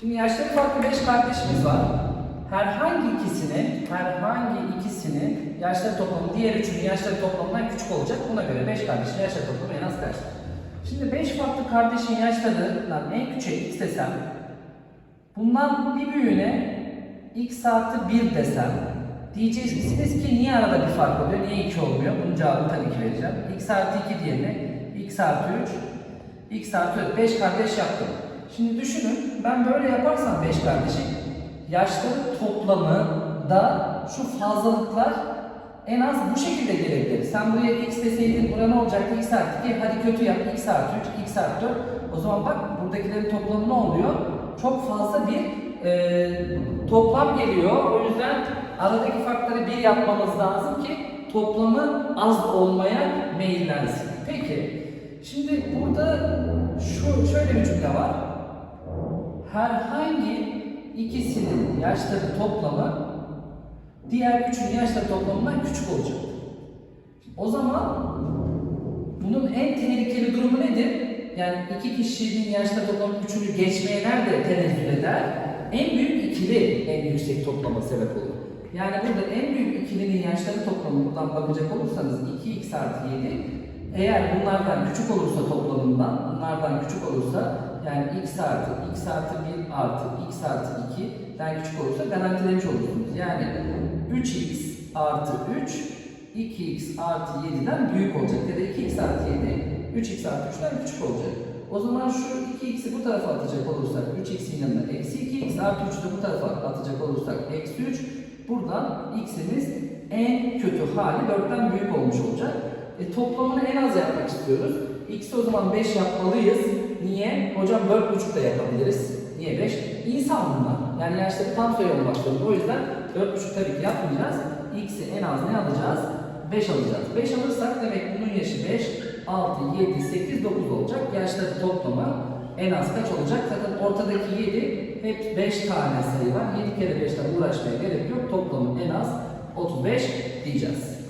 Şimdi yaşları farklı 5 kardeşimiz var. Herhangi ikisinin, herhangi ikisinin yaşları toplamı diğer üçünün yaşları toplamından küçük olacak. Buna göre 5 kardeşin yaşları toplamı en az kaç? Şimdi 5 farklı kardeşin yaşlarından en küçüğe x desem, bundan bir büyüğüne x artı 1 desem, diyeceksiniz ki niye arada bir fark oluyor, niye 2 olmuyor? Bunun cevabını tabii ki vereceğim. x artı 2 diğerine x artı 3, x artı 4, 5 kardeş yaptım. Şimdi düşünün, ben böyle yaparsam 5 kardeşi, yaşları toplamı da şu fazlalıklar en az bu şekilde gelebilir. Sen buraya x deseydin buraya ne olacaktı? x artı 2. Hadi kötü yap. x artı 3, x artı 4. O zaman bak buradakilerin toplamı ne oluyor? Çok fazla bir e, toplam geliyor. O yüzden aradaki farkları bir yapmamız lazım ki toplamı az olmaya meyillensin. Peki, şimdi burada şu şöyle bir cümle var. Herhangi ikisinin yaşları toplamı diğer üçünün yaşları toplamından küçük olacak. O zaman bunun en tehlikeli durumu nedir? Yani iki kişinin yaşları toplamı üçünü geçmeye nerede tenezzül eder? En büyük ikili en yüksek toplama sebep olur. Yani burada en büyük ikilinin yaşları toplamı buradan bakacak olursanız 2x artı 7 eğer bunlardan küçük olursa toplamından, bunlardan küçük olursa yani x artı, x artı 1 artı, x artı 2'den küçük olursa garantilemiş olursunuz. Yani 3x artı 3, 2x artı 7'den büyük olacak. Ya da 2x artı 7, 3x artı 3'ten küçük olacak. O zaman şu 2x'i bu tarafa atacak olursak, 3x'in yanına eksi 2x artı 3'ü de bu tarafa atacak olursak, eksi 3. Buradan x'imiz en kötü hali 4'ten büyük olmuş olacak. E, toplamını en az yapmak istiyoruz. X'i o zaman 5 yapmalıyız. Niye? Hocam 4,5 da yapabiliriz. Niye 5? İnsan bunlar. Yani yaşları tam olmak zorunda. O yüzden 4,5 tabii ki yapmayacağız. X'i en az ne alacağız? 5 alacağız. 5 alırsak demek bunun yaşı 5, 6, 7, 8, 9 olacak. Yaşları toplamı en az kaç olacak? Zaten ortadaki 7 hep 5 tane sayı var. 7 kere 5'ten uğraşmaya gerek yok. Toplamı en az 35 diyeceğiz.